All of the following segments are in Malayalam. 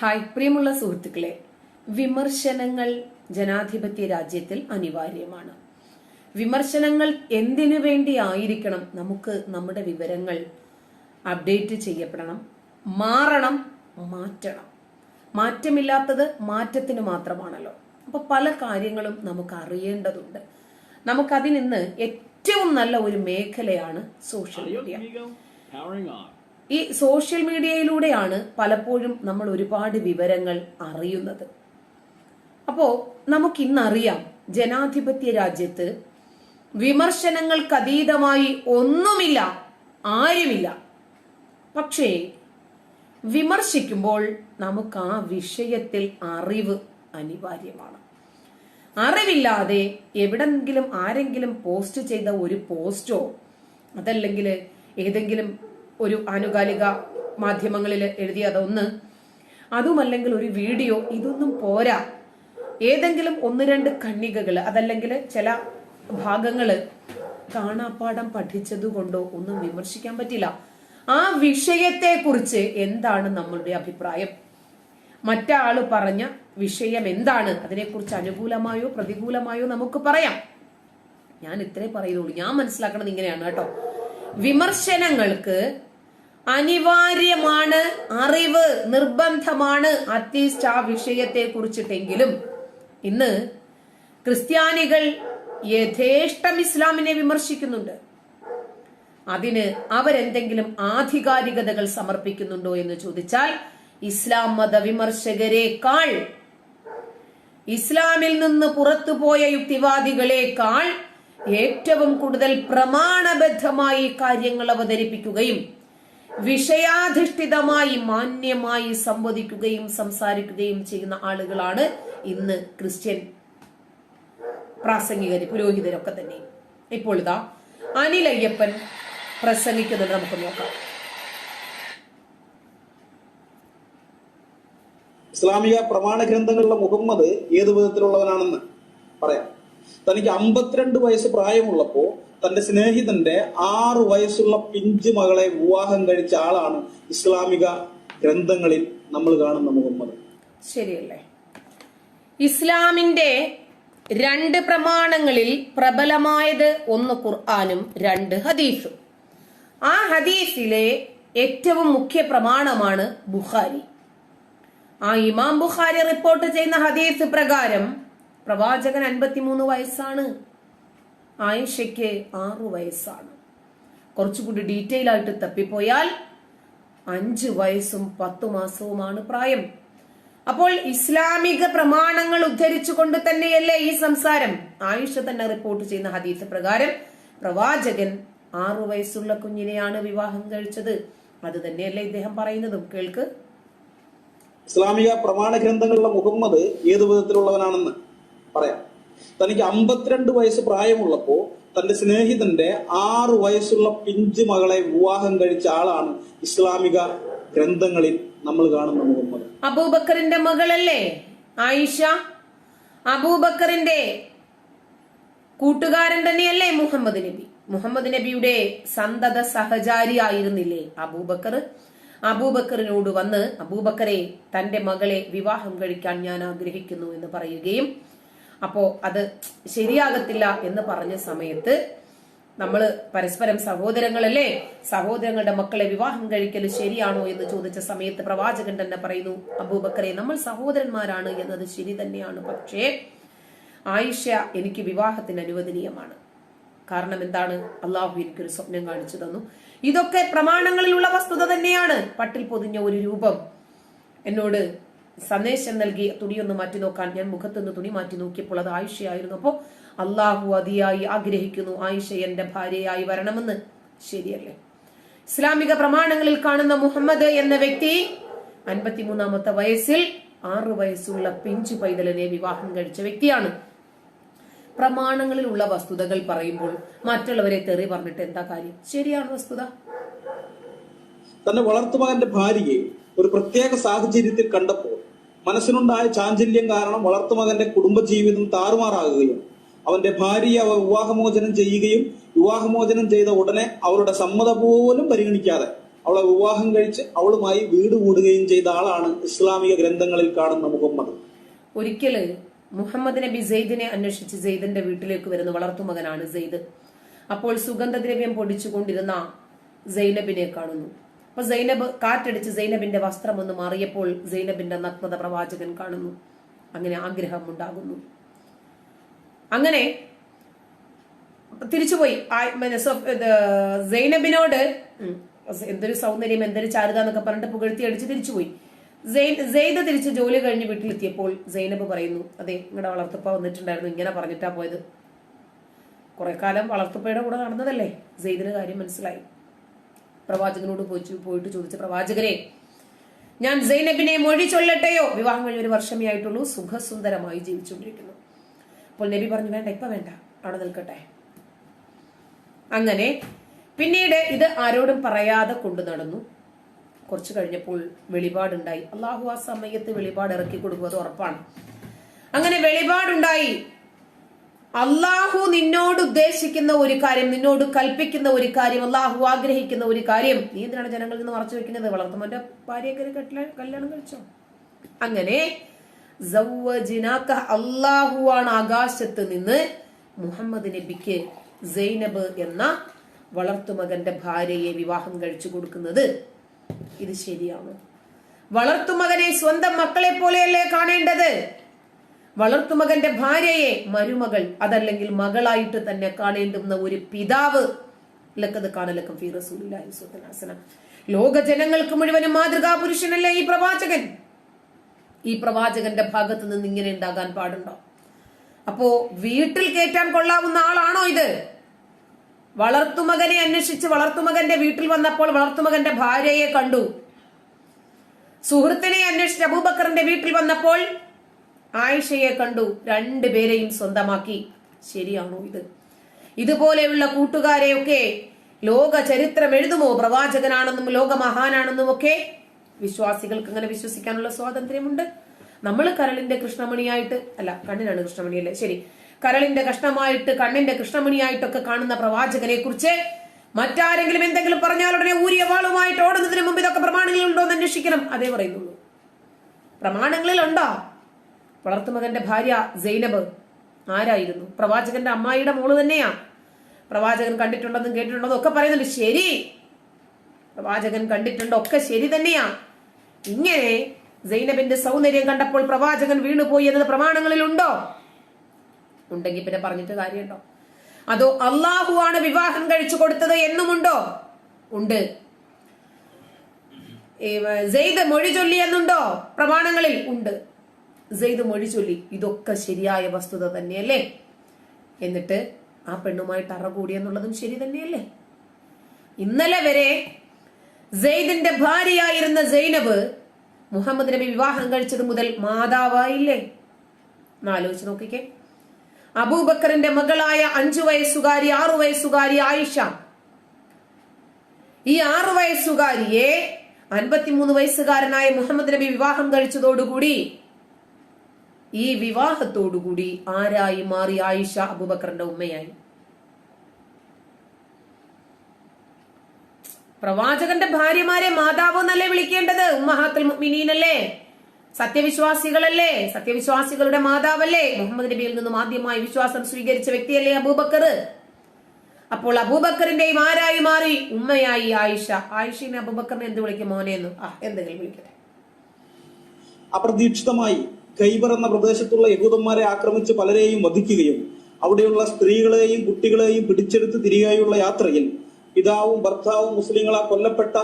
ഹായ് പ്രിയമുള്ള സുഹൃത്തുക്കളെ. വിമർശനങ്ങൾ ജനാധിപത്യ രാജ്യത്തിൽ അനിവാര്യമാണ്. വിമർശനങ്ങൾ എന്തിനു വേണ്ടി ആയിരിക്കണം? നമുക്ക് നമ്മുടെ വിവരങ്ങൾ അപ്ഡേറ്റ് ചെയ്യപ്പെടണം മാറണം മാറ്റണം. മാറ്റമില്ലാത്തത് മാറ്റത്തിന് മാത്രമാണല്ലോ. അപ്പൊ പല കാര്യങ്ങളും നമുക്ക് അറിയേണ്ടതുണ്ട്. നമുക്കതിൽ നിന്ന് ഏറ്റവും നല്ല ഒരു മേഖലയാണ് സോഷ്യൽ മീഡിയ. ഈ സോഷ്യൽ മീഡിയയിലൂടെയാണ് പലപ്പോഴും നമ്മൾ ഒരുപാട് വിവരങ്ങൾ അറിയുന്നത്. അപ്പോ നമുക്കിന്നറിയാം ജനാധിപത്യ രാജ്യത്ത് വിമർശനങ്ങൾക്ക് അതീതമായി ഒന്നുമില്ല ആരുമില്ല. പക്ഷേ വിമർശിക്കുമ്പോൾ നമുക്ക് ആ വിഷയത്തിൽ അറിവ് അനിവാര്യമാണ്. അറിവില്ലാതെ എവിടെങ്കിലും ആരെങ്കിലും പോസ്റ്റ് ചെയ്ത ഒരു പോസ്റ്റോ അതല്ലെങ്കിൽ ഏതെങ്കിലും ഒരു ആനുകാലിക മാധ്യമങ്ങളിൽ എഴുതിയതൊന്ന് അതുമല്ലെങ്കിൽ ഒരു വീഡിയോ ഇതൊന്നും പോരാ. ഏതെങ്കിലും ഒന്ന് രണ്ട് കണ്ണികകൾ അതല്ലെങ്കിൽ ചില ഭാഗങ്ങൾ കാണാപ്പാടം പഠിച്ചതുകൊണ്ടോ ഒന്നും വിമർശിക്കാൻ പറ്റില്ല. ആ വിഷയത്തെ കുറിച്ച് എന്താണ് നമ്മളുടെ അഭിപ്രായം? മറ്റാൾ പറഞ്ഞ വിഷയം എന്താണ്? അതിനെക്കുറിച്ച് അനുകൂലമായോ പ്രതികൂലമായോ നമുക്ക് പറയാം. ഞാൻ ഇത്രേ പറയുന്നുള്ളൂ. ഞാൻ മനസ്സിലാക്കണത് ഇങ്ങനെയാണ് കേട്ടോ. വിമർശനങ്ങൾക്ക് അനിവാര്യമാണ് അറിവ് നിർബന്ധമാണ് അറ്റ്ലീസ്റ്റ് ആ വിഷയത്തെ കുറിച്ചിട്ടെങ്കിലും ഇന്ന് ക്രിസ്ത്യാനികൾ യഥേഷ്ടം ഇസ്ലാമിനെ വിമർശിക്കുന്നുണ്ട്. അതിന് അവരെന്തെങ്കിലും ആധികാരികതകൾ സമർപ്പിക്കുന്നുണ്ടോ എന്ന് ചോദിച്ചാൽ ഇസ്ലാം മത വിമർശകരെക്കാൾ ഇസ്ലാമിൽ നിന്ന് പുറത്തുപോയ യുക്തിവാദികളെക്കാൾ ഏറ്റവും കൂടുതൽ പ്രമാണബദ്ധമായി കാര്യങ്ങൾ അവതരിപ്പിക്കുകയും വിഷയാധിഷ്ഠിതമായി മാന്യമായി സംവദിക്കുകയും സംസാരിക്കുകയും ചെയ്യുന്ന ആളുകളാണ് ഇന്ന് ക്രിസ്ത്യൻ പ്രാസംഗികര് പുരോഹിതരൊക്കെ തന്നെ. ഇപ്പോൾ ഇതാ അനിൽ അയ്യപ്പൻ പ്രസംഗിക്കുന്നത് നമുക്ക് നോക്കാം. ഇസ്ലാമിക പ്രമാണ ഗ്രന്ഥങ്ങളിലെ മുഹമ്മദ് ഏത് വിധത്തിലുള്ളവനാണെന്ന് പറയാം. തനിക്ക് അമ്പത്തിരണ്ട് വയസ്സ് പ്രായമുള്ളപ്പോ തന്റെ സ്നേഹിതന്റെ ആറു വയസ്സുള്ള പിഞ്ചു മകളെ വിവാഹം കഴിച്ച ആളാണ് ഇസ്ലാമിക ഗ്രന്ഥങ്ങളിൽ നമ്മൾ കാണുന്ന മുഹമ്മദ്. ശരിയല്ലേ? ഇസ്ലാമിന്റെ രണ്ട് പ്രമാണങ്ങളിൽ പ്രബലമായത് ഒന്ന് ഖുർആാനും രണ്ട് ഹദീസും. ആ ഹദീസിലെ ഏറ്റവും മുഖ്യ പ്രമാണമാണ് ബുഖാരി. ആ ഇമാം ബുഖാരി റിപ്പോർട്ട് ചെയ്യുന്ന ഹദീസ് പ്രകാരം പ്രവാചകൻ അൻപത്തിമൂന്ന് വയസ്സാണ്. ആയിഷയ്ക്ക് ആറു വയസ്സാണ്. കുറച്ചുകൂടി ഡീറ്റെയിൽ ആയിട്ട് തപ്പിപ്പോയാൽ അഞ്ച് വയസ്സും പത്തു മാസവുമാണ് പ്രായം. അപ്പോൾ ഇസ്ലാമിക പ്രമാണങ്ങൾ ഉദ്ധരിച്ചുകൊണ്ട് തന്നെയല്ലേ ഈ സംസാരം? ആയിഷ തന്നെ റിപ്പോർട്ട് ചെയ്യുന്ന ഹദീസ് പ്രകാരം പ്രവാചകൻ ആറു വയസ്സുള്ള കുഞ്ഞിനെയാണ് വിവാഹം കഴിച്ചത്. അത് തന്നെയല്ലേ ഇദ്ദേഹം പറയുന്നതും. കേൾക്ക്. ഇസ്ലാമിക പ്രമാണ ഗ്രന്ഥങ്ങളിലെ മുഹമ്മദ് ഏത് വിധത്തിലുള്ളവനാണെന്ന്? പറയാം. തനിക്ക് അമ്പത്തിരണ്ട് വയസ്സ് പ്രായമുള്ളപ്പോ തന്റെ സ്നേഹിതന്റെ ആറു വയസ്സുള്ള പിഞ്ചു മകളെ വിവാഹം കഴിച്ച ആളാണ് ഇസ്ലാമിക ഗ്രന്ഥങ്ങളിൽ നമ്മൾ കാണുന്ന മുഹമ്മദ്. അബൂബക്കറിന്റെ മകളല്ലേ ആയിഷ? അബൂബക്കറിന്റെ കൂട്ടുകാരൻ തന്നെയല്ലേ മുഹമ്മദ് നബി? മുഹമ്മദ് നബിയുടെ സന്തത സഹചാരി ആയിരുന്നില്ലേ അബൂബക്കർ? അബൂബക്കറിനോട് വന്ന് അബൂബക്കറെ തന്റെ മകളെ വിവാഹം കഴിക്കാൻ ഞാൻ ആഗ്രഹിക്കുന്നു എന്ന് പറയുകയും അപ്പോ അത് ശരിയാകത്തില്ല എന്ന് പറഞ്ഞ സമയത്ത് നമ്മൾ പരസ്പരം സഹോദരങ്ങളല്ലേ? സഹോദരങ്ങളുടെ മക്കളെ വിവാഹം കഴിക്കൽ ശരിയാണോ എന്ന് ചോദിച്ച സമയത്ത് പ്രവാചകൻ തന്നെ പറയുന്നു അബൂബക്കറെ നമ്മൾ സഹോദരന്മാരാണ് എന്നത് ശരി തന്നെയാണ്. പക്ഷേ ആയിഷ എനിക്ക് വിവാഹത്തിന് അനുവദനീയമാണ്. കാരണം എന്താണ്? അള്ളാഹു എനിക്കൊരു സ്വപ്നം കാണിച്ചു തന്നു. ഇതൊക്കെ പ്രമാണങ്ങളിലുള്ള വസ്തുത തന്നെയാണ്. പട്ടിൽ പൊതിഞ്ഞ ഒരു രൂപം. എന്നോട് സന്ദേശം നൽകി തുണിയൊന്ന് മാറ്റി നോക്കാൻ ഞാൻ മുഖത്തുനിന്ന് തുണി മാറ്റി നോക്കിയപ്പോൾ അത് ആയിഷയായിരുന്നു. അപ്പോ അള്ളാഹു അതിയായി ആഗ്രഹിക്കുന്നു ആയിഷ എന്റെ ഭാര്യയായി വരണമെന്ന്. ശരിയല്ലേ? ഇസ്ലാമിക പ്രമാണങ്ങളിൽ കാണുന്ന മുഹമ്മദ് എന്ന വ്യക്തി അൻപത്തിമൂന്നാമത്തെ വയസ്സിൽ ആറു വയസ്സുള്ള പിഞ്ചു പൈതലിനെ വിവാഹം കഴിച്ച വ്യക്തിയാണ്. പ്രമാണങ്ങളിലുള്ള വസ്തുതകൾ പറയുമ്പോൾ മറ്റുള്ളവരെ തെറി പറഞ്ഞിട്ട് എന്താ കാര്യം? ശരിയാണ് വസ്തുത. തന്റെ വളർത്തുമകന്റെ ഭാര്യയെ ഒരു പ്രത്യേക സാഹചര്യത്തിൽ കണ്ടപ്പോൾ മനസ്സിനുണ്ടായ ചാഞ്ചല്യം കാരണം വളർത്തുമകന്റെ കുടുംബജീവിതം താറുമാറാകുകയും അവന്റെ ഭാര്യയെ വിവാഹമോചനം ചെയ്യുകയും വിവാഹമോചനം ചെയ്ത ഉടനെ അവളുടെ സമ്മതം പോലും പരിഗണിക്കാതെ അവളെ വിവാഹം കഴിച്ച് അവളുമായി വീട് കൂടുകയും ചെയ്ത ആളാണ് ഇസ്ലാമിക ഗ്രന്ഥങ്ങളിൽ കാണുന്ന മുഹമ്മദ്. ഒരിക്കൽ മുഹമ്മദ് നബി സെയ്ദിനെ അന്വേഷിച്ച് സെയ്ദിന്റെ വീട്ടിലേക്ക് വരുന്ന വളർത്തുമകനാണ് സെയ്ദ്. അപ്പോൾ സുഗന്ധദ്രവ്യം പൊടിച്ചുകൊണ്ടിരുന്ന സൈനബിനെ കാണുന്നു. അപ്പൊ സൈനബ് കാറ്റടിച്ച് സൈനബിന്റെ വസ്ത്രം ഒന്ന് മാറിയപ്പോൾ സൈനബിന്റെ നഗ്നത പ്രവാചകൻ കാണുന്നു. അങ്ങനെ ആഗ്രഹം ഉണ്ടാകുന്നു. അങ്ങനെ തിരിച്ചുപോയി. സൈനബിനോട് എന്തൊരു സൗന്ദര്യം എന്തൊരു ചാരുത എന്നൊക്കെ പറഞ്ഞിട്ട് പുകഴ്ത്തി അടിച്ച് തിരിച്ചുപോയി. സെയ്- സെയ്ദ് തിരിച്ച് ജോലി കഴിഞ്ഞ് വീട്ടിലെത്തിയപ്പോൾ സൈനബ് പറയുന്നു അതെ നിങ്ങളുടെ വളർത്തുപ്പ വന്നിട്ടുണ്ടായിരുന്നു ഇങ്ങനെ പറഞ്ഞിട്ടാ പോയത്. കുറെ കാലം വളർത്തുപ്പയുടെ കൂടെ നടന്നതല്ലേ? സെയ്ദിന് കാര്യം മനസ്സിലായി. പ്രവാചകനോട് പോയി പോയിട്ട് ചോദിച്ച പ്രവാചകരെ ഞാൻ സൈനബിനെ മൊഴി ചൊല്ലട്ടെയോ? വിവാഹം കഴിഞ്ഞ ഒരു വർഷമേ ആയിട്ടുള്ളൂ. സുഖസുന്ദരമായി ജീവിച്ചുകൊണ്ടിരിക്കുന്നു. അപ്പോൾ നബി പറഞ്ഞു വേണ്ട ഇപ്പൊ വേണ്ട. അവിടെ നിൽക്കട്ടെ. അങ്ങനെ പിന്നീട് ഇത് ആരോടും പറയാതെ കൊണ്ടു നടന്നു. കുറച്ചു കഴിഞ്ഞപ്പോൾ വെളിപാടുണ്ടായി. അള്ളാഹു ആ സമയത്ത് വെളിപാട് ഇറക്കി കൊടുക്കുക ഉറപ്പാണ്. അങ്ങനെ വെളിപാടുണ്ടായി. അള്ളാഹു നിന്നോട് ഉദ്ദേശിക്കുന്ന ഒരു കാര്യം നിന്നോട് കൽപ്പിക്കുന്ന ഒരു കാര്യം അള്ളാഹു ആഗ്രഹിക്കുന്ന ഒരു കാര്യം. നീ എന്തിനാണ് ജനങ്ങളിൽ നിന്ന് മറച്ചു വെക്കുന്നത്? വളർത്തുമന്റെ കെട്ടില- കല്യാണം കഴിച്ചോ? അങ്ങനെ അള്ളാഹു അള്ളാഹുവാണ് ആകാശത്ത് നിന്ന് മുഹമ്മദ് നബിക്ക് സൈനബ് എന്ന വളർത്തുമകന്റെ ഭാര്യയെ വിവാഹം കഴിച്ചു കൊടുക്കുന്നത്. ഇത് ശരിയാണ്. വളർത്തുമകനെ സ്വന്തം മക്കളെ പോലെയല്ലേ കാണേണ്ടത്? വളർത്തുമകന്റെ ഭാര്യയെ മരുമകൾ അതല്ലെങ്കിൽ മകളായിട്ട് തന്നെ കാണേണ്ടുന്ന ഒരു പിതാവ്. ലക്കത് കാണലക്കം ഫീ അലൈഹി വസല്ലം. ലോക ജനങ്ങൾക്ക് മുഴുവനും മാതൃകാ പുരുഷനല്ലേ ഈ പ്രവാചകൻ? ഈ പ്രവാചകന്റെ ഭാഗത്ത് നിന്ന് ഇങ്ങനെ ഉണ്ടാകാൻ പാടുണ്ടോ? അപ്പോ വീട്ടിൽ കയറ്റാൻ കൊള്ളാവുന്ന ആളാണോ ഇത്? വളർത്തുമകനെ അന്വേഷിച്ച് വളർത്തുമകന്റെ വീട്ടിൽ വന്നപ്പോൾ വളർത്തുമകന്റെ ഭാര്യയെ കണ്ടു. സുഹൃത്തിനെ അന്വേഷിച്ച് അബൂബക്കറിന്റെ വീട്ടിൽ വന്നപ്പോൾ ആയിഷയെ കണ്ടു രണ്ടുപേരെയും സ്വന്തമാക്കി. ശരിയാണോ ഇത്? ഇതുപോലെയുള്ള കൂട്ടുകാരെയൊക്കെ ലോക ചരിത്രം എഴുതുമോ? പ്രവാചകനാണെന്നും ലോക മഹാനാണെന്നും ഒക്കെ വിശ്വാസികൾക്ക് അങ്ങനെ വിശ്വസിക്കാനുള്ള സ്വാതന്ത്ര്യമുണ്ട്. നമ്മൾ കരളിന്റെ കൃഷ്ണമണിയായിട്ട് അല്ല കണ്ണിനാണ് കൃഷ്ണമണി അല്ലേ ശരി. കരളിന്റെ കഷ്ണമായിട്ട് കണ്ണിന്റെ കൃഷ്ണമണിയായിട്ടൊക്കെ കാണുന്ന പ്രവാചകനെ കുറിച്ച് മറ്റാരെങ്കിലും എന്തെങ്കിലും പറഞ്ഞാൽ ഉടനെ ഊരിയ വാളുമായിട്ട് ഓടുന്നതിന് മുമ്പ് ഇതൊക്കെ പ്രമാണങ്ങളിൽ ഉണ്ടോ എന്ന് അന്വേഷിക്കണം. അതേ പറയുന്നുള്ളൂ. പ്രമാണങ്ങളിലുണ്ടോ? വളർത്തുമകന്റെ ഭാര്യ സൈനബ് ആരായിരുന്നു? പ്രവാചകന്റെ അമ്മായിയുടെ മോൾ തന്നെയാ. പ്രവാചകൻ കണ്ടിട്ടുണ്ടെന്നും കേട്ടിട്ടുണ്ടെന്നും ഒക്കെ പറയുന്നുണ്ട്. ശരി. പ്രവാചകൻ കണ്ടിട്ടുണ്ട് ഒക്കെ ശരി തന്നെയാ. ഇങ്ങനെ സൈനബിന്റെ സൗന്ദര്യം കണ്ടപ്പോൾ പ്രവാചകൻ വീണുപോയി എന്നത് പ്രമാണങ്ങളിലുണ്ടോ? ഉണ്ടെങ്കിൽ പിന്നെ പറഞ്ഞിട്ട് കാര്യമുണ്ടോ? അതോ അള്ളാഹു ആണ് വിവാഹം കഴിച്ചു കൊടുത്തത് എന്നുമുണ്ടോ? ഉണ്ട്. മൊഴി ചൊല്ലി എന്നുണ്ടോ പ്രമാണങ്ങളിൽ ഉണ്ട്. സെയ്ദ് മൊഴി ചൊല്ലി ഇതൊക്കെ ശരിയായ വസ്തുത തന്നെയല്ലേ? എന്നിട്ട് ആ പെണ്ണുമായിട്ട് അറ കൂടിയെന്നുള്ളതും ശരി തന്നെയല്ലേ? ഇന്നലെ വരെ സെയ്ദിന്റെ ഭാര്യയായിരുന്ന സൈനബ് മുഹമ്മദ് നബി വിവാഹം കഴിച്ചത് മുതൽ മാതാവായില്ലേ? എന്നാലോചിച്ച് നോക്കിക്കേ. അബൂബക്കറിന്റെ മകളായ അഞ്ചു വയസ്സുകാരി ആറു വയസ്സുകാരി ആയിഷ. ഈ ആറു വയസ്സുകാരിയെ അൻപത്തിമൂന്ന് വയസ്സുകാരനായ മുഹമ്മദ് നബി വിവാഹം കഴിച്ചതോടുകൂടി ഈ വിവാഹത്തോടുകൂടി ആരായി മാറി ആയിഷ അബുബക്കറിന്റെ ഉമ്മയായി? പ്രവാചകന്റെ ഭാര്യമാരെ മാതാവ് എന്നല്ലേ വിളിക്കേണ്ടത്? ഉമ്മഹാത്തുൽ മിനീനല്ലേ സത്യവിശ്വാസികളല്ലേ? സത്യവിശ്വാസികളുടെ മാതാവല്ലേ? മുഹമ്മദ് നബിയിൽ നിന്നും ആദ്യമായി വിശ്വാസം സ്വീകരിച്ച വ്യക്തിയല്ലേ അബൂബക്കർ? അപ്പോൾ അബൂബക്കറിന്റെയും ആരായി മാറി? ഉമ്മയായി ആയിഷ. ആയിഷിനെ അബൂബക്കറിനെ എന്ത് വിളിക്കും മോനെ എന്ന്? ആ എന്തെങ്കിലും വിളിക്കട്ടെ. അപ്രതീക്ഷിതമായി ഖൈബർ എന്ന പ്രദേശത്തുള്ള യഹൂദന്മാരെ ആക്രമിച്ച് പലരെയും വധിക്കുകയും അവിടെയുള്ള സ്ത്രീകളെയും കുട്ടികളെയും പിടിച്ചെടുത്ത് തിരികെയുള്ള യാത്രയിൽ പിതാവും ഭർത്താവും മുസ്ലിങ്ങളാ കൊല്ലപ്പെട്ട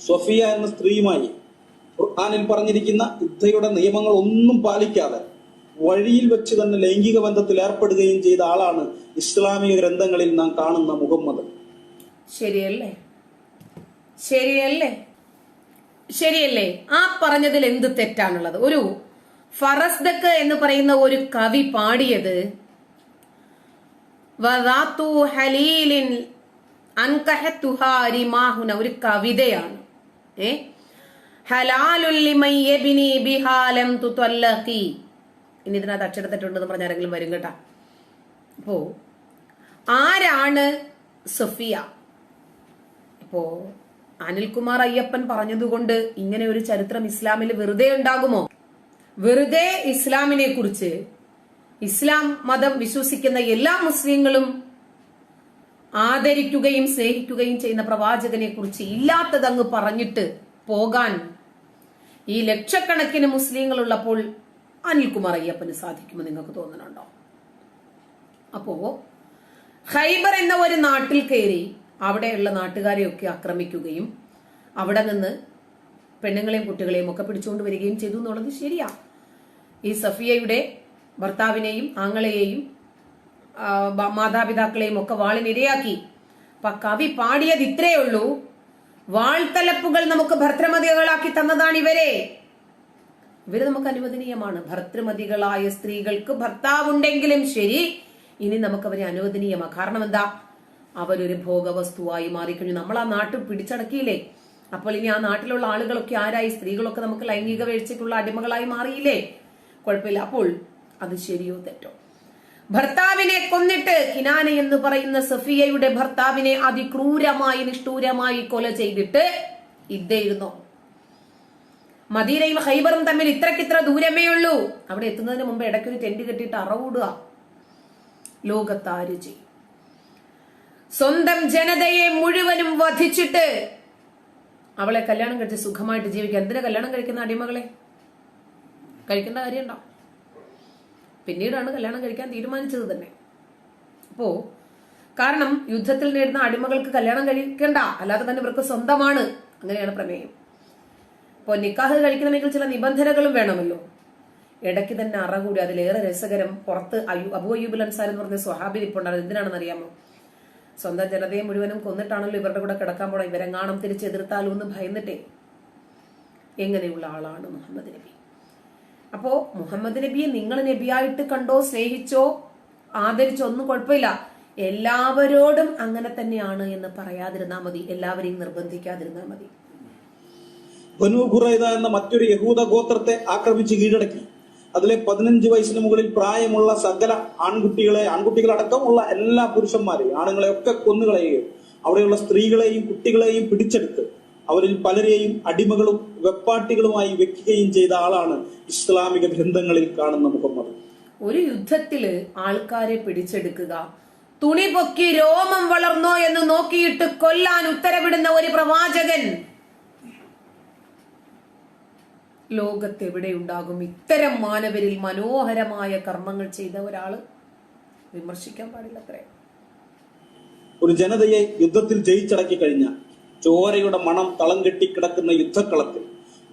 സൊഫിയ എന്ന സ്ത്രീയുമായി ഖുർആാനിൽ പറഞ്ഞിരിക്കുന്ന യുദ്ധയുടെ നിയമങ്ങൾ ഒന്നും പാലിക്കാതെ വഴിയിൽ വെച്ച് തന്നെ ലൈംഗിക ബന്ധത്തിൽ ഏർപ്പെടുകയും ചെയ്ത ആളാണ് ഇസ്ലാമിക ഗ്രന്ഥങ്ങളിൽ നാം കാണുന്ന മുഹമ്മദ്. ശരിയല്ലേ? ശരിയല്ലേ? ശരിയല്ലേ? ആ പറഞ്ഞതിൽ എന്ത് തെറ്റാണുള്ളത്? ഒരു ഫറസ്ദക്ക് എന്ന് പറയുന്ന ഒരു കവി പാടിയത് ഒരു കവിതയാണ്. ഏ? ഹലാലുൽ ലിമൻ യബ്നി ബിഹാലം തുതല്ലഖി ഇനി ഇതിനകത്ത് അക്ഷരത്തെറ്റുണ്ടെന്ന് പറഞ്ഞ വരും കേട്ടാ. അപ്പോ ആരാണ് സഫിയ? അപ്പോ അനിൽകുമാർ അയ്യപ്പൻ പറഞ്ഞതുകൊണ്ട് ഇങ്ങനെ ഒരു ചരിത്രം ഇസ്ലാമിൽ വെറുതെ ഉണ്ടാകുമോ? വെറുതെ ഇസ്ലാമിനെ കുറിച്ച് ഇസ്ലാം മതം വിശ്വസിക്കുന്ന എല്ലാ മുസ്ലിങ്ങളും ആദരിക്കുകയും സ്നേഹിക്കുകയും ചെയ്യുന്ന പ്രവാചകനെ കുറിച്ച് ഇല്ലാത്തതങ്ങ് പറഞ്ഞിട്ട് പോകാൻ ഈ ലക്ഷക്കണക്കിന് മുസ്ലിങ്ങൾ ഉള്ളപ്പോൾ അനിൽകുമാർ അയ്യപ്പന് സാധിക്കുമെന്ന് നിങ്ങൾക്ക് തോന്നുന്നുണ്ടോ? അപ്പോ ഹൈബർ എന്ന ഒരു നാട്ടിൽ കയറി അവിടെയുള്ള നാട്ടുകാരെയൊക്കെ ആക്രമിക്കുകയും അവിടെ നിന്ന് പെണ്ണുങ്ങളെയും കുട്ടികളെയും ഒക്കെ പിടിച്ചുകൊണ്ട് വരികയും ചെയ്തു എന്നുള്ളത് ശരിയാ. ഈ സഫിയയുടെ ഭർത്താവിനെയും ആങ്ങളെയെയും മാതാപിതാക്കളെയും ഒക്കെ വാളിനിരയാക്കി അപ്പൊ കവി പാടിയത് ഇത്രയേ ഉള്ളൂ. വാൾത്തലപ്പുകൾ നമുക്ക് ഭർത്തൃമതികളാക്കി തന്നതാണ് ഇവരെ ഇവർ നമുക്ക് അനുവദനീയമാണ്. ഭർത്തൃമതികളായ സ്ത്രീകൾക്ക് ഭർത്താവുണ്ടെങ്കിലും ശരി ഇനി നമുക്ക് അവരെ അനുവദനീയമാണ്. കാരണം എന്താ? അവരൊരു ഭോഗവസ്തുവായി മാറിക്കഴിഞ്ഞു. നമ്മൾ ആ നാട്ടിൽ പിടിച്ചടക്കിയില്ലേ? അപ്പോൾ ഇനി ആ നാട്ടിലുള്ള ആളുകളൊക്കെ ആരായി? സ്ത്രീകളൊക്കെ നമുക്ക് ലൈംഗിക വീഴ്ചയ്ക്കുള്ള അടിമകളായി മാറിയില്ലേ? കുഴപ്പമില്ല. അപ്പോൾ അത് ശരിയോ തെറ്റോ? ഭർത്താവിനെ കൊന്നിട്ട് കിനാന എന്ന് പറയുന്ന സഫിയയുടെ ഭർത്താവിനെ അതിക്രൂരമായി നിഷ്ഠൂരമായി കൊല ചെയ്തിട്ട് ഇദ്ദേഹം മദീനയും ഹൈബറും തമ്മിൽ ഇത്രക്കിത്ര ദൂരമേ ഉള്ളൂ. അവിടെ എത്തുന്നതിന് മുമ്പ് ഇടയ്ക്കൊരു ടെന്റ് കെട്ടിയിട്ട് അറവിടുക. ലോകത്താര് ചെയ്യും? സ്വന്തം ജനതയെ മുഴുവനും വധിച്ചിട്ട് അവളെ കല്യാണം കഴിച്ച് സുഖമായിട്ട് ജീവിക്കാൻ. എന്തിനാ കല്യാണം കഴിക്കുന്ന അടിമകളെ? കഴിക്കേണ്ട കാര്യമുണ്ടോ പിന്നീടാണ് കല്യാണം കഴിക്കാൻ തീരുമാനിച്ചത് തന്നെ. അപ്പോ കാരണം യുദ്ധത്തിൽ നേടുന്ന അടിമകൾക്ക് കല്യാണം കഴിക്കണ്ട അല്ലാതെ തന്നെ ഇവർക്ക് സ്വന്തമാണ്. അങ്ങനെയാണ് പ്രമേയം. അപ്പോൾ നിക്കാഹ് കഴിക്കണമെങ്കിൽ ചില നിബന്ധനകളും വേണമല്ലോ. ഇടയ്ക്ക് തന്നെ അറ കൂടി അതിലേറെ രസകരം പുറത്ത് അയ്യു അബു അയ്യൂബുൽ അൻസാർ എന്ന് പറഞ്ഞ സ്വഹാബി ഇരിപ്പുണ്ടായിരുന്നു. എന്തിനാണെന്ന് അറിയാമോ സ്വന്തം ജനതയെ മുഴുവനും കൊന്നിട്ടാണല്ലോ ഇവരുടെ കൂടെ കിടക്കാൻ പോണം. ഇവരെങ്ങാണം തിരിച്ചെതിർത്താലോ എന്ന് ഭയന്നിട്ടേ. എങ്ങനെയുള്ള ആളാണ് മുഹമ്മദ് നബി? അപ്പോ മുഹമ്മദ് നബിയെ നിങ്ങൾ നബിയായിട്ട് കണ്ടോ സ്നേഹിച്ചോ ആദരിച്ചോ ഒന്നും കുഴപ്പമില്ല. എല്ലാവരോടും അങ്ങനെ തന്നെയാണ് എന്ന് പറയാതിരുന്നാ മതി. എല്ലാവരെയും നിർബന്ധിക്കാതിരുന്നാ മതി. എന്ന മറ്റൊരു യഹൂദ ഗോത്രത്തെ ആക്രമിച്ച് കീഴടക്കി. അതിലെ പതിനഞ്ച് വയസ്സിന് മുകളിൽ പ്രായമുള്ള സകല ആൺകുട്ടികളെ ആൺകുട്ടികളടക്കമുള്ള എല്ലാ പുരുഷന്മാരെയും ആണുങ്ങളെ ഒക്കെ കൊന്നുകളയുകയും അവിടെയുള്ള സ്ത്രീകളെയും കുട്ടികളെയും പിടിച്ചെടുത്ത് അവരിൽ പലരെയും അടിമകളും വെപ്പാട്ടികളുമായി വെക്കുകയും ചെയ്ത ആളാണ് ഇസ്ലാമിക ഗ്രന്ഥങ്ങളിൽ കാണുന്ന മുഹമ്മദ്. ഒരു യുദ്ധത്തിൽ ആൾക്കാരെ പിടിച്ചെടുക്കുക. തുണി പൊക്കി രോമം വളർന്നോ എന്ന് നോക്കിയിട്ട് കൊല്ലാൻ ഉത്തരവിടുന്ന ഒരു പ്രവാചകൻ. ലോകത്തെവിടെയുണ്ടാകും ഇത്തരം മാനവരിൽ മനോഹരമായ കർമ്മങ്ങൾ ചെയ്ത ഒരാൾ? വിമർശിക്കാൻ പാടില്ല അത്രേ. ഒരു ജനതയെ യുദ്ധത്തിൽ ജയിച്ചടക്കി കഴിഞ്ഞ ചോരയുടെ മണം തളം കെട്ടിക്കിടക്കുന്ന യുദ്ധക്കളത്തിൽ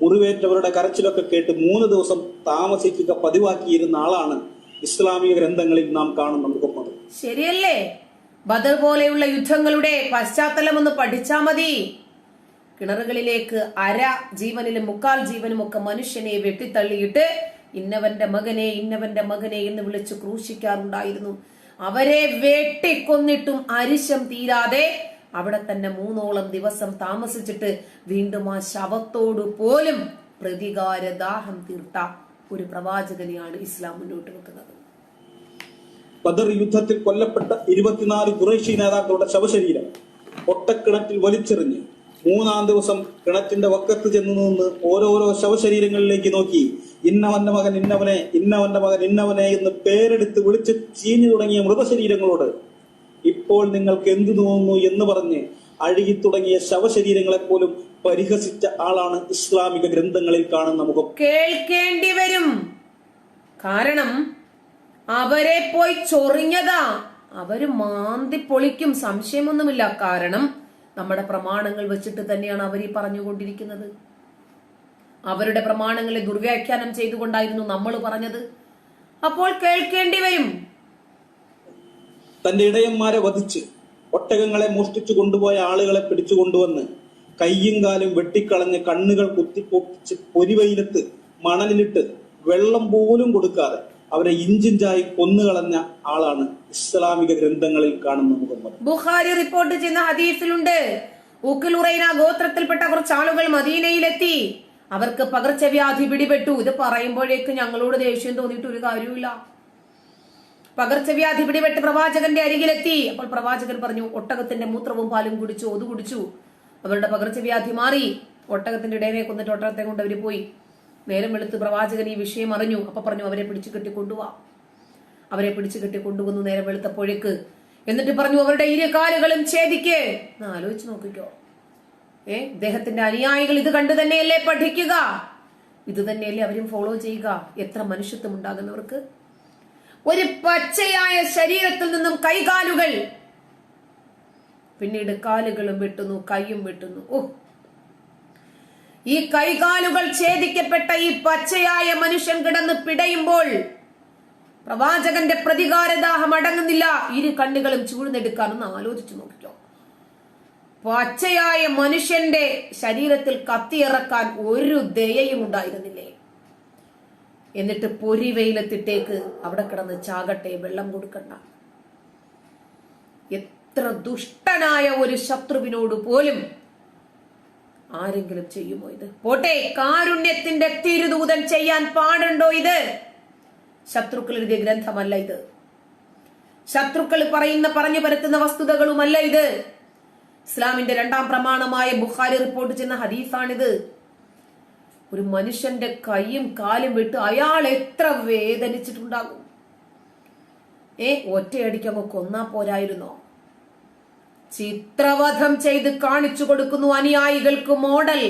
മുറിവേറ്റവരുടെ കരച്ചിലൊക്കെ കേട്ട് മൂന്ന് ദിവസം താമസിക്കുക പതിവാക്കിയിരുന്ന ആളാണ് ഇസ്ലാമിക ഗ്രന്ഥങ്ങളിൽ നാം കാണുന്ന മുഹമ്മദ്. ശരിയല്ലേ? ബദർ പോലെയുള്ള യുദ്ധങ്ങളുടെ പശ്ചാത്തലം ഒന്ന് പഠിച്ചാ മതി. കിണറുകളിലേക്ക് അര ജീവനിലും മുക്കാൽ ജീവനും ഒക്കെ മനുഷ്യനെ വെട്ടിത്തള്ളിയിട്ട് ഇന്നവന്റെ മകനെ ഇന്നവന്റെ മകനെ എന്ന് വിളിച്ച് ക്രൂശിക്കാറുണ്ടായിരുന്നു. അവരെ വെട്ടിക്കൊന്നിട്ടും അരിശം തീരാതെ അവിടെ തന്നെ മൂന്നോളം ദിവസം താമസിച്ചിട്ട് വീണ്ടും ആ ശവത്തോടു പോലും പ്രതികാര ദാഹം തീർത്ത ഒരു പ്രവാചകനെയാണ് ഇസ്ലാം മുന്നോട്ട് വെക്കുന്നത്. ബദർ യുദ്ധത്തിൽ കൊല്ലപ്പെട്ട ഇരുപത്തിനാല് ഖുറൈശി നേതാക്കളുടെ ശവശരീരം ഒട്ടക്കിണറ്റിൽ വലിച്ചെറിഞ്ഞ് മൂന്നാം ദിവസം കിണറ്റിന്റെ വക്കത്ത് ചെന്ന് നിന്ന് ഓരോരോ ശവശരീരങ്ങളിലേക്ക് നോക്കി ഇന്നവന്റെ മകൻ ഇന്നവനെ ഇന്നവന്റെ മകൻ ഇന്നവനെ എന്ന് പേരെടുത്ത് വിളിച്ച് ചീഞ്ഞു തുടങ്ങിയ മൃതശരീരങ്ങളോട് ഇപ്പോൾ നിങ്ങൾക്ക് എന്തു തോന്നുന്നു എന്ന് പറഞ്ഞ് അഴുകി തുടങ്ങിയ ശവശരീരങ്ങളെ പോലും പരിഹസിച്ച ആളാണ് ഇസ്ലാമിക ഗ്രന്ഥങ്ങളിൽ കാണുന്ന മുഖം. കേൾക്കേണ്ടി വരും. കാരണം അവരെ പോയി ചൊറിഞ്ഞതാ. അവർ മാന്തി പൊളിക്കും. സംശയമൊന്നുമില്ല. കാരണം നമ്മുടെ പ്രമാണങ്ങൾ വെച്ചിട്ട് തന്നെയാണ് അവർ ഈ പറഞ്ഞുകൊണ്ടിരിക്കുന്നത്. അവരുടെ പ്രമാണങ്ങളെ ദുർവ്യാഖ്യാനം ചെയ്തുകൊണ്ടായിരുന്നു നമ്മൾ പറഞ്ഞത്. അപ്പോൾ കേൾക്കേണ്ടി വരും. തന്റെ ഇടയന്മാരെ വധിച്ച് ഒട്ടകങ്ങളെ മോഷ്ടിച്ചു കൊണ്ടുപോയ ആളുകളെ പിടിച്ചു കൊണ്ടുവന്ന് കയ്യും കാലും വെട്ടിക്കളഞ്ഞ് കണ്ണുകൾ കുത്തിപ്പൊട്ടിച്ച് പൊരിവയിലത്ത് മണലിലിട്ട് വെള്ളം പോലും കൊടുക്കാതെ അവരെ ഇഞ്ചിഞ്ചായി കൊന്നുകളഞ്ഞ ആളാണ് ഇസ്ലാമിക ഗ്രന്ഥങ്ങളിൽ കാണുന്ന മുഹമ്മദ്. ബുഖാരി റിപ്പോർട്ട് ചെയ്യുന്ന ഹദീസിലുണ്ട്. ഗോത്രത്തിൽപ്പെട്ട കുറച്ച് ആളുകൾ മദീനയിലെത്തി. അവർക്ക് പകർച്ചവ്യാധി പിടിപെട്ടു. ഇത് പറയുമ്പോഴേക്ക് ഞങ്ങളോട് ദേഷ്യം തോന്നിയിട്ട് ഒരു കാര്യമില്ല പകർച്ചവ്യാധി പിടിപെട്ട് പ്രവാചകന്റെ അരികിലെത്തി. അപ്പോൾ പ്രവാചകൻ പറഞ്ഞു ഒട്ടകത്തിന്റെ മൂത്രവും പാലും കുടിച്ചു ഒതു കുടിച്ചു. അവരുടെ പകർച്ചവ്യാധി മാറി. ഒട്ടകത്തിന്റെ ഇടയനെ കൊന്നിട്ട് ഒട്ടകത്തെ കൊണ്ട് അവർ പോയി. നേരം വെളുത്ത് പ്രവാചകൻ ഈ വിഷയം അറിഞ്ഞു. അപ്പൊ പറഞ്ഞു അവരെ പിടിച്ചു കെട്ടി കൊണ്ടുപോവാ അവരെ പിടിച്ചു കെട്ടി കൊണ്ടുവന്നു നേരം വെളുത്തപ്പോഴേക്ക്. എന്നിട്ട് പറഞ്ഞു അവരുടെ ഇരു കാലുകളും ഛേദിക്ക്. ഒന്ന് ആലോചിച്ച് നോക്കിക്കോ. ഏ ഇദ്ദേഹത്തിന്റെ അനുയായികൾ ഇത് കണ്ടു തന്നെയല്ലേ പഠിക്കുക? ഇത് തന്നെയല്ലേ അവരും ഫോളോ ചെയ്യുക? എത്ര മനുഷ്യത്വം ഉണ്ടാകുന്നവർക്ക്? ഒരു പച്ചയായ ശരീരത്തിൽ നിന്നും കൈകാലുകൾ. പിന്നീട് കാലുകളും വെട്ടുന്നു കൈയും വെട്ടുന്നു. ഓ. ഈ കൈകാലുകൾ ഛേദിക്കപ്പെട്ട ഈ പച്ചയായ മനുഷ്യൻ കിടന്ന് പിടയുമ്പോൾ പ്രവാചകന്റെ പ്രതികാരദാഹം അടങ്ങുന്നില്ല. ഇരു കണ്ണുകളും ചൂഴ്ന്നെടുക്കാനൊന്ന് ആലോചിച്ചു നോക്കിക്കോ. പച്ചയായ മനുഷ്യന്റെ ശരീരത്തിൽ കത്തിയിറക്കാൻ ഒരു ദയയും ഉണ്ടായിരുന്നില്ലേ എന്നിട്ട് പൊരി വെയിലത്തിട്ടേക്ക് അവിടെ കിടന്ന് ചാകട്ടെ വെള്ളം കൊടുക്കണ്ട. എത്ര ദുഷ്ടനായ ഒരു ശത്രുവിനോട് പോലും ആരെങ്കിലും ചെയ്യുമോ ഇത്? പോട്ടെ കാരുണ്യത്തിന്റെ തിരുദൂതൻ ചെയ്യാൻ പാടുണ്ടോ ഇത്? ശത്രുക്കൾ എഴുതിയ ഗ്രന്ഥമല്ല ഇത്. ശത്രുക്കൾ പറയുന്ന പറഞ്ഞു പരത്തുന്ന വസ്തുതകളുമല്ല ഇത്. ഇസ്ലാമിന്റെ രണ്ടാം പ്രമാണമായ ബുഖാരി റിപ്പോർട്ട് ചെയ്യുന്ന ഹദീസാണിത്. ഒരു മനുഷ്യന്റെ കൈയും കാലും വിട്ട് അയാൾ എത്ര വേദനിച്ചിട്ടുണ്ടാകും? ഏ ഒറ്റയടിക്ക് അങ്ങ് കൊന്നാ പോരായിരുന്നോ? ചിത്രവധം ചെയ്ത് കാണിച്ചു കൊടുക്കുന്നു അനുയായികൾക്ക് മോഡൽ.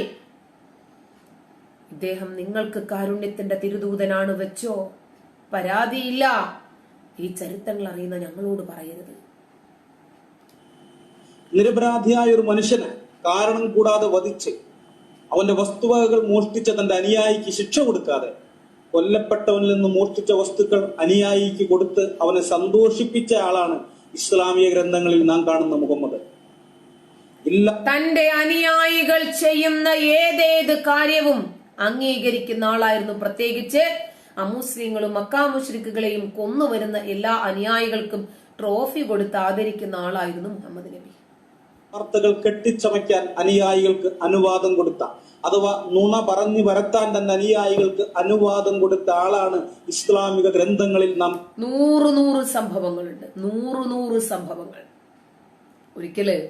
ഇദ്ദേഹം നിങ്ങൾക്ക് കാരുണ്യത്തിന്റെ തിരുദൂതനാണ് വെച്ചോ? പരാതിയില്ല. ഈ ചരിത്രങ്ങൾ അറിയുന്ന ഞങ്ങളോട് പറയരുത്. നിരപരാധിയായ ഒരു മനുഷ്യനെ കാരണം കൂടാതെ വധിച്ച് അവന്റെ വസ്തുവകകൾ മോഷ്ടിച്ച തന്റെ അനുയായിക്ക് ശിക്ഷ കൊടുക്കാതെ. കൊല്ലപ്പെട്ടവനിൽ നിന്ന് മോഷ്ടിച്ച വസ്തുക്കൾ അനുയായിക്ക് കൊടുത്ത് അവനെ സന്തോഷിപ്പിച്ച ആളാണ് ഇസ്ലാമിക ഗ്രന്ഥങ്ങളിൽ നാം കാണുന്ന മുഹമ്മദ്. ഇല്ല തന്റെ അനുയായികൾ ചെയ്യുന്ന ഏതേത് കാര്യവും അംഗീകരിക്കുന്ന ആളായിരുന്നു. പ്രത്യേകിച്ച് അമുസ്ലിങ്ങളും മക്കാമുഷ്രിക്കുകളെയും കൊന്നുവരുന്ന എല്ലാ അനുയായികൾക്കും ട്രോഫി കൊടുത്ത് ആദരിക്കുന്ന ആളായിരുന്നു മുഹമ്മദ് നബി. വാർത്തകൾ കെട്ടിച്ചമയ്ക്കാൻ അനുയായികൾക്ക് അനുവാദം കൊടുത്ത അഥവാ നുണ പറഞ്ഞു വരത്താൻ തന്റെ അനുയായികൾക്ക് അനുവാദം കൊടുത്ത ആളാണ് ഇസ്ലാമിക ഗ്രന്ഥങ്ങളിൽ നാം നൂറ് നൂറ് സംഭവങ്ങളുണ്ട്. നൂറ് നൂറ് സംഭവങ്ങൾ. ഒരിക്കൽ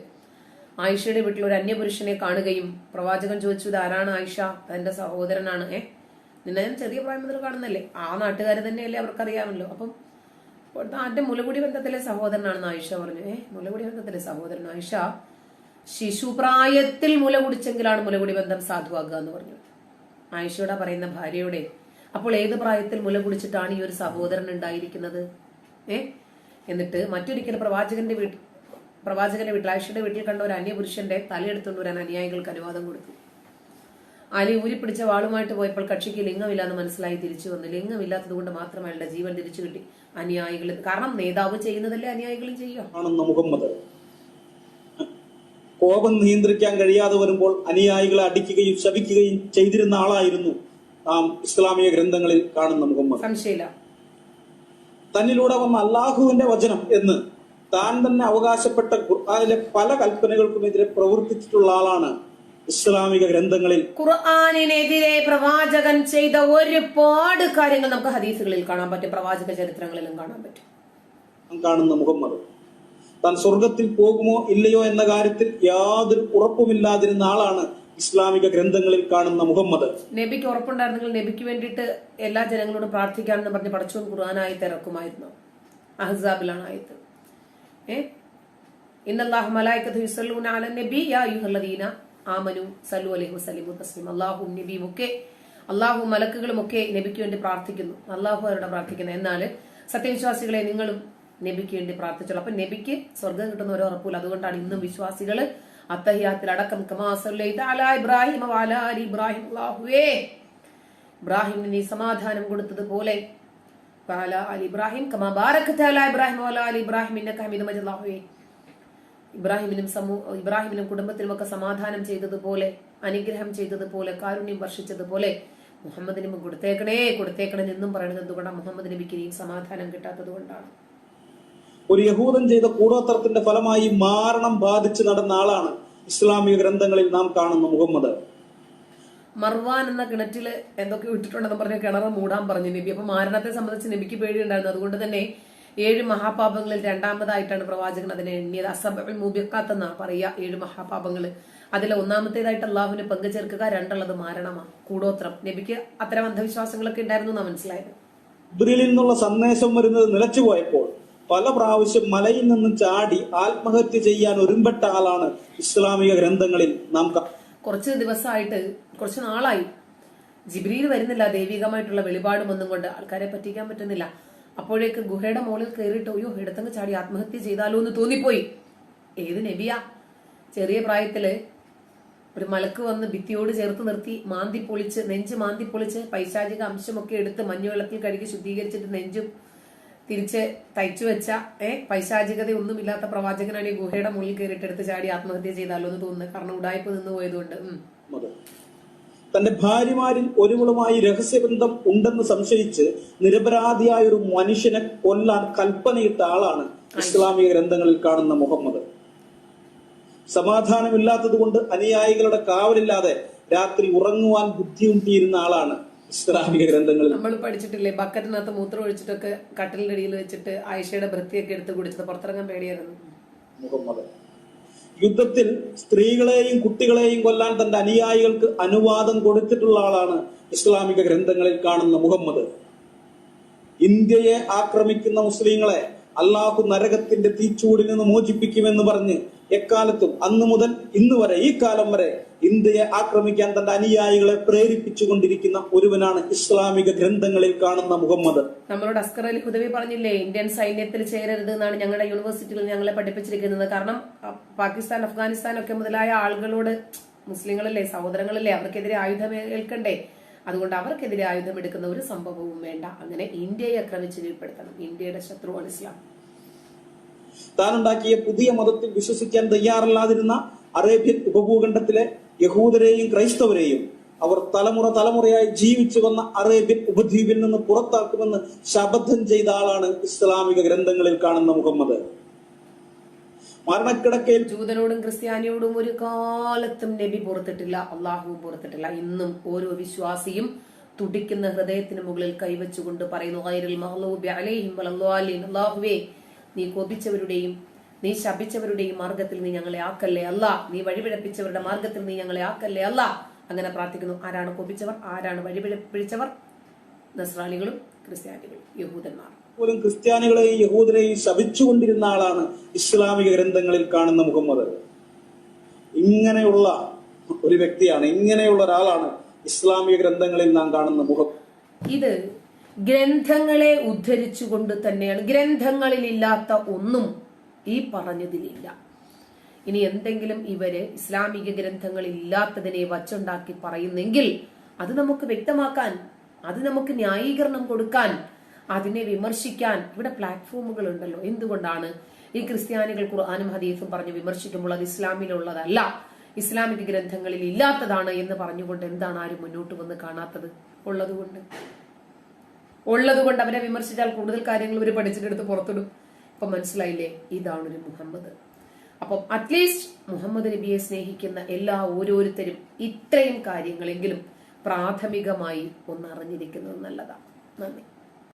ആയിഷയുടെ വീട്ടിൽ ഒരു അന്യപുരുഷനെ കാണുകയും പ്രവാചകൻ ചോദിച്ചു ഇതാരാണ് ആയിഷ? തന്റെ സഹോദരനാണ്. ഏ? നിന്നെ ഞാൻ ചെറിയ പ്രായം മുതൽ കാണുന്നല്ലേ? ആ നാട്ടുകാർ തന്നെയല്ലേ അവർക്കറിയാമല്ലോ. അപ്പം ആന്റെ മുലകുടി ബന്ധത്തിലെ സഹോദരനാണെന്ന് ആയിഷ പറഞ്ഞു. ഏ? മുലകുടി ബന്ധത്തിലെ സഹോദരൻ ആയിഷ ശിശുപ്രായത്തിൽ മുല കുടിച്ചെങ്കിലാണ് മുലകുടി ബന്ധം സാധുവാകുക എന്ന് പറഞ്ഞു ആയിഷയുടെ പറയുന്ന ഭാര്യയുടെ അപ്പോൾ ഏത് പ്രായത്തിൽ മുല കുടിച്ചിട്ടാണ് ഈ ഒരു സഹോദരൻ ഉണ്ടായിരിക്കുന്നത്? ഏ? എന്നിട്ട് മറ്റൊരിക്കൽ പ്രവാചകന്റെ വീട്ടിൽ പ്രവാചകന്റെ വീട്ടിൽ ആയിഷയുടെ വീട്ടിൽ കണ്ട ഒരു അന്യപുരുഷന്റെ തലയെടുത്തുകൊണ്ട് വരാൻ അനുയായികൾക്ക് അനുവാദം കൊടുത്തു. അലി ഊരി പിടിച്ച വാളുമായിട്ട് പോയപ്പോൾ കക്ഷിക്ക് ലിംഗമില്ലാന്ന് മനസ്സിലായി തിരിച്ചു വന്നു. ലിംഗമില്ലാത്തത് കൊണ്ട് മാത്രം അയാളുടെ ജീവൻ തിരിച്ചു കിട്ടി. അനുയായികൾ കാരണം നേതാവ് ചെയ്യുന്നതല്ലേ അനുയായികളും ചെയ്യുക? കോപം നിയന്ത്രിക്കാൻ കഴിയാതെ വരുമ്പോൾ അനുയായികളെ അടിക്കുകയും ശപിക്കുകയും ചെയ്തിരുന്ന ആളായിരുന്നു നാം ഇസ്ലാമിക ഗ്രന്ഥങ്ങളിൽ കാണുന്ന മുഹമ്മദ്. സംശയമില്ല. തന്നിലൂടെ വന്ന അള്ളാഹുവിന്റെ വചനം എന്ന് താൻ തന്നെ അവകാശപ്പെട്ട ഖുർആാനിലെ പല കൽപ്പനകൾക്കുമെതിരെ പ്രവർത്തിച്ചിട്ടുള്ള ആളാണ് ഇസ്ലാമിക ഗ്രന്ഥങ്ങളിൽ ഖുർആാനിനെതിരെ പ്രവാചകൻ ചെയ്ത ഒരുപാട് കാര്യങ്ങൾ നമുക്ക് ഹദീസുകളിൽ കാണാൻ പറ്റും പ്രവാചക ചരിത്രങ്ങളിലും കാണാൻ പറ്റും. കാണുന്ന മുഹമ്മദ്. താൻ സ്വർഗത്തിൽ പോകുമോ ഇല്ലയോ എന്ന കാര്യത്തിൽ യാതൊരു ഉറപ്പുമില്ലാതിരുന്ന ആളാണ് ഇസ്ലാമിക ഗ്രന്ഥങ്ങളിൽ കാണുന്ന മുഹമ്മദ്. നബിക്ക് ഉറപ്പുണ്ടായിരുന്നെങ്കിൽ നബിക്ക് വേണ്ടിയിട്ട് എല്ലാ ജനങ്ങളോടും പ്രാർത്ഥിക്കാമെന്ന് പറഞ്ഞ് പടച്ചോൻ ഖുർആനായി തിരക്കുമായിരുന്നു. അഹ്സാബിലാണ് ആയത്. ഏ? ഇന്നല്ലാഹു മലായിക്കത്ത് യുസല്ലൂന നബി ആമനു സല്ലു അലൈഹി വസല്ലിമു തസ്ലിം. അല്ലാഹും നബിയും ഒക്കെ അള്ളാഹു മലക്കുകളും ഒക്കെ നബിക്ക് വേണ്ടി പ്രാർത്ഥിക്കുന്നു. അള്ളാഹു അവരുടെ പ്രാർത്ഥിക്കുന്നു. എന്നാൽ സത്യവിശ്വാസികളെ നിങ്ങളും നബിക്ക് വേണ്ടി പ്രാർത്ഥിച്ചുള്ളൂ. അപ്പൊ നബിക്ക് സ്വർഗം കിട്ടുന്ന ഒരു ഉറപ്പില്ല അതുകൊണ്ടാണ് ഇന്നും വിശ്വാസികൾ അത്തഹിയാത്തിൽ അടക്കം ഇബ്രാഹിം വഅല ആലി ഇബ്രാഹിം. ഇബ്രാഹിമിന് നീ സമാധാനം കൊടുത്തതുപോലെ. ഇബ്രാഹിം കമാ ബാരക്കത അലാ ഇബ്രാഹിം വഅല ആലി ഇബ്രാഹിം ഇന്നക ഹമീദും മജീദ്. അല്ലാഹുവേ! ഇബ്രാഹിമിനും ഇബ്രാഹിമിനും കുടുംബത്തിനും ഒക്കെ സമാധാനം ചെയ്തതുപോലെ അനുഗ്രഹം ചെയ്തതുപോലെ കാരുണ്യം വർഷിച്ചതുപോലെ മുഹമ്മദ് നബി കൊടുത്തേക്കണേ കൊടുത്തേക്കണേ എന്നും പറയുന്നത് എന്തുകൊണ്ടാണ്? മുഹമ്മദ് നബിക്ക് ഇനിയും സമാധാനം കിട്ടാത്തത് കൊണ്ടാണ്. ഒരു യഹൂദൻ ചെയ്ത കൂടോത്രത്തിന്റെ ഫലമായി മാരണം ബാധിച്ചു നടന്ന ആളാണ് ഇസ്ലാമിക ഗ്രന്ഥങ്ങളിൽ നാം കാണുന്ന മുഹമ്മദ്. മർവാൻ എന്ന കിണറ്റിൽ എന്തൊക്കെ ഇട്ടിട്ടുണ്ടെന്ന് പറഞ്ഞ കിണർ മൂടാൻ പറഞ്ഞു നബി. അപ്പൊ മാരണത്തെ സംബന്ധിച്ച് നബിക്ക് പേടിയുണ്ടായിരുന്നു. അതുകൊണ്ട് തന്നെ ഏഴ് മഹാപാപങ്ങളിൽ രണ്ടാമതായിട്ടാണ് പ്രവാചകൻ അതിനെ എണ്ണിയത്. അസബൽ മൂബിക്കാത്ത് എന്നാ പറയുക ഏഴ് മഹാപാപങ്ങൾ അതിൽ ഒന്നാമത്തേതായിട്ട് അള്ളാഹുവിന് പങ്കുചേർക്കുക രണ്ടുള്ളത് മാരണമാണ്. കൂടോത്രം. നബിക്ക് അത്തരം അന്ധവിശ്വാസങ്ങളൊക്കെ ഉണ്ടായിരുന്നു എന്നാ മനസ്സിലായത്. നിന്നുള്ള സന്ദേശം വരുന്നത് നിലച്ചുപോയപ്പോൾ പല പ്രാവശ്യം മലയിൽ നിന്നും ചാടി ആത്മഹത്യ ചെയ്യാൻ ഒരുമ്പെട്ട ആളാണ് ഇസ്ലാമിക ഗ്രന്ഥങ്ങളിൽ നാം കുറച്ച് ദിവസമായിട്ട് കുറച്ച് നാളായി ജിബ്രീൽ വരുന്നില്ല ദൈവികമായിട്ടുള്ള വെളിപാടും ഒന്നും കൊണ്ട് ആൾക്കാരെ പറ്റിക്കാൻ പറ്റുന്നില്ല. അപ്പോഴേക്ക് ഗുഹയുടെ മുകളിൽ കയറിയിട്ട് അയ്യോ ഇടത്തങ്ങ് ചാടി ആത്മഹത്യ ചെയ്താലോ എന്ന് തോന്നിപ്പോയി. ഏത് നബിയാ? ചെറിയ പ്രായത്തിൽ ഒരു മലക്ക് വന്ന് ഭിത്തിയോട് ചേർത്ത് നിർത്തി മാന്തി പൊളിച്ച് നെഞ്ച് മാന്തി പൊളിച്ച് പൈശാചിക അംശമൊക്കെ എടുത്ത് മഞ്ഞുവെള്ളത്തിൽ കഴുകി ശുദ്ധീകരിച്ചിട്ട് നെഞ്ചും തിരിച്ച് തയ്ച്ചു വെച്ച ഏ പൈശാചികത ഒന്നുമില്ലാത്ത പ്രവാചകനാണ് ഈ ഗുഹയുടെ മുകളിൽ കയറിയിട്ട് എടുത്ത് ചാടി ആത്മഹത്യ ചെയ്താലോ എന്ന് തോന്നുന്നു. കാരണം ഉടായ്പ നിന്ന് പോയതുകൊണ്ട്. തന്റെ ഭാര്യമാരിൽ ഒരുവളുമായി രഹസ്യബന്ധം ഉണ്ടെന്ന് സംശയിച്ച് നിരപരാധിയായ ഒരു മനുഷ്യനെ കൊല്ലാൻ കൽപ്പനയിട്ട ആളാണ് ഇസ്ലാമിക ഗ്രന്ഥങ്ങളിൽ കാണുന്ന മുഹമ്മദ്. സമാധാനമില്ലാത്തത് കൊണ്ട് അനുയായികളുടെ കാവലില്ലാതെ രാത്രി ഉറങ്ങുവാൻ ബുദ്ധിമുട്ടിയിരുന്ന ആളാണ് ഇസ്ലാമിക ഗ്രന്ഥങ്ങളിൽ. നമ്മൾ പഠിച്ചിട്ടില്ലേ? ബക്കറ്റിനകത്ത് മൂത്രം ഒഴിച്ചിട്ടൊക്കെ കട്ടിലിന്റെ അടിയിൽ വെച്ചിട്ട് ആയിഷയുടെ വൃത്തിയൊക്കെ എടുത്ത് കുടിച്ചത്. പുറത്തിറങ്ങാൻ പേടിയായിരുന്നു. മുഹമ്മദ്. യുദ്ധത്തിൽ സ്ത്രീകളെയും കുട്ടികളെയും കൊല്ലാൻ തന്റെ അനുയായികൾക്ക് അനുവാദം കൊടുത്തിട്ടുള്ള ആളാണ് ഇസ്ലാമിക ഗ്രന്ഥങ്ങളിൽ കാണുന്ന മുഹമ്മദ്. ഇന്ത്യയെ ആക്രമിക്കുന്ന മുസ്ലിങ്ങളെ അള്ളാഹു നരകത്തിന്റെ തീച്ചൂടിൽ നിന്ന് മോചിപ്പിക്കുമെന്ന് പറഞ്ഞ് എക്കാലത്തും അന്ന് മുതൽ ഇന്ന് വരെ ഈ കാലം വരെ ഇന്ത്യയെ ആക്രമിക്കാൻ തന്റെ അനുയായികളെ പ്രേരിപ്പിച്ചുകൊണ്ടിരിക്കുന്ന ഒരുവനാണ് ഇസ്ലാമിക ഗ്രന്ഥങ്ങളിൽ കാണുന്ന മുഹമ്മദ്. നമ്മളോട് അസ്കർ അലി ഹുദവി പറഞ്ഞില്ലേ ഇന്ത്യൻ സൈന്യത്തിൽ ചേരരുത് എന്നാണ് ഞങ്ങളുടെ യൂണിവേഴ്സിറ്റികളിൽ ഞങ്ങളെ പഠിപ്പിച്ചിരിക്കുന്നത്. കാരണം പാകിസ്ഥാൻ അഫ്ഗാനിസ്ഥാൻ ഒക്കെ മുതലായ ആളുകളോട് മുസ്ലിങ്ങളല്ലേ സഹോദരങ്ങളല്ലേ അവർക്കെതിരെ ആയുധം ഏൽക്കണ്ടേ അതുകൊണ്ട് അവർക്കെതിരെ ആയുധം എടുക്കുന്ന ഒരു സംഭവവും വേണ്ട. അങ്ങനെ ഇന്ത്യയെ ആക്രമിച്ച് കീഴ്പ്പെടുത്തണം. ഇന്ത്യയുടെ ശത്രു ഇസ്ലാം. താനുണ്ടാക്കിയ പുതിയ മതത്തിൽ വിശ്വസിക്കാൻ തയ്യാറല്ലാതിരുന്ന അറേബ്യൻ ഉപഭൂഖണ്ഡത്തിലെ യഹൂദരെയും ക്രൈസ്തവരെയും അവർ തലമുറ തലമുറയായി ജീവിച്ചു വന്ന അറേബ്യൻ ഉപദ്വീപിൽ നിന്ന് പുറത്താക്കുമെന്ന് ശപഥം ചെയ്ത ആളാണ് ഇസ്ലാമിക ഗ്രന്ഥങ്ങളിൽ കാണുന്ന മുഹമ്മദ്. മരണക്കിടക്കയിൽ ജൂതനോടും ക്രിസ്ത്യാനിയോടും ഒരു കാലത്തും നബി പുറത്തിട്ടില്ല അള്ളാഹുവും പുറത്തിട്ടില്ല. ഇന്നും ഓരോ വിശ്വാസിയും തുടിക്കുന്ന ഹൃദയത്തിന് മുകളിൽ കൈവച്ചുകൊണ്ട് പറയുന്നു നീ കോപിച്ചവരുടെയും നീ ശപിച്ചവരുടെ ഈ മാർഗത്തിൽ നീ ഞങ്ങളെ ആക്കല്ലേ അല്ല? നീ വഴിപിഴപ്പിച്ചവരുടെ മാർഗത്തിൽ നീ ഞങ്ങളെ ആക്കല്ലേ അല്ല? അങ്ങനെ പ്രാർത്ഥിക്കുന്നു. ആരാണ് കോപിച്ചവർ? ആരാണ് വഴിപിഴപ്പിച്ചവർ? നസ്രാണികളും ക്രിസ്ത്യാനികളും യഹൂദന്മാർ. പോലും ക്രിസ്ത്യാനികളെയും യഹൂദരെയും ശപിച്ചുകൊണ്ടിരുന്ന ആളാണ് ഇസ്ലാമിക ഗ്രന്ഥങ്ങളിൽ കാണുന്ന മുഹമ്മദ്. ഇങ്ങനെയുള്ള ഒരു വ്യക്തിയാണ് ഇങ്ങനെയുള്ള ഒരാളാണ് ഇസ്ലാമിക ഗ്രന്ഥങ്ങളിൽ നാം കാണുന്ന മുഖം ഇത് ഗ്രന്ഥങ്ങളെ ഉദ്ധരിച്ചുകൊണ്ട് തന്നെയാണ്. ഗ്രന്ഥങ്ങളിൽ ഇല്ലാത്ത ഒന്നും ഈ പറഞ്ഞതിലില്ല. ഇനി എന്തെങ്കിലും ഇവർ ഇസ്ലാമിക ഗ്രന്ഥങ്ങൾ ഇല്ലാത്തതിനെ വച്ചുണ്ടാക്കി പറയുന്നെങ്കിൽ അത് നമുക്ക് വ്യക്തമാക്കാൻ അത് നമുക്ക് ന്യായീകരണം കൊടുക്കാൻ അതിനെ വിമർശിക്കാൻ ഇവിടെ പ്ലാറ്റ്ഫോമുകൾ ഉണ്ടല്ലോ. എന്തുകൊണ്ടാണ്? ഈ ക്രിസ്ത്യാനികൾ ഖുർആാനും ഹദീഫും പറഞ്ഞ് വിമർശിക്കുമ്പോൾ അത് ഇസ്ലാമിലുള്ളതല്ല. ഇസ്ലാമിക ഗ്രന്ഥങ്ങളിൽ ഇല്ലാത്തതാണ് എന്ന് പറഞ്ഞുകൊണ്ട് എന്താണ് ആരും മുന്നോട്ട് വന്ന് കാണാത്തത്? ഉള്ളതുകൊണ്ട്. ഉള്ളതുകൊണ്ട് അവരെ വിമർശിച്ചാൽ കൂടുതൽ കാര്യങ്ങൾ ഇവർ പഠിച്ചിട്ടെടുത്ത് പുറത്തിടും. ഇപ്പൊ മനസ്സിലായില്ലേ? ഇതാണ് ഒരു മുഹമ്മദ്. അപ്പം അറ്റ്ലീസ്റ്റ് മുഹമ്മദ് നബിയെ സ്നേഹിക്കുന്ന എല്ലാ ഓരോരുത്തരും ഇത്രയും കാര്യങ്ങളെങ്കിലും പ്രാഥമികമായി ഒന്ന് അറിഞ്ഞിരിക്കുന്നത് നല്ലതാണ് നന്ദി.